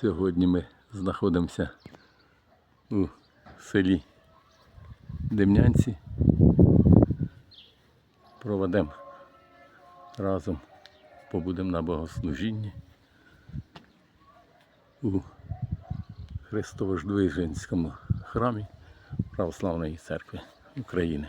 Сьогодні ми знаходимося у селі Демнянці. Проведемо разом, побудемо на богослужінні у Христовождвиженському храмі Православної церкви України.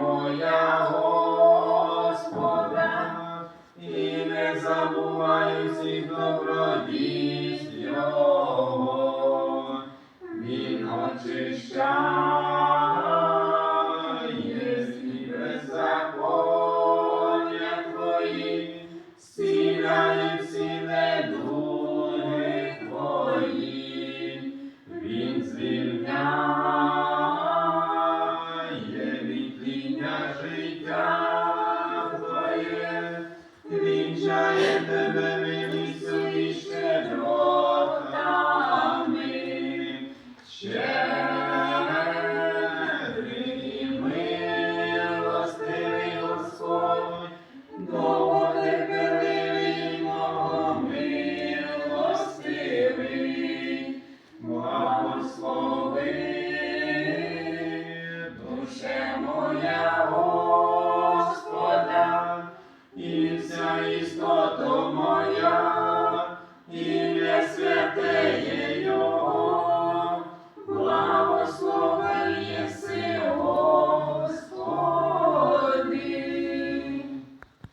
моя Господа, і не забуваю всіх добродійств Його. Він очищає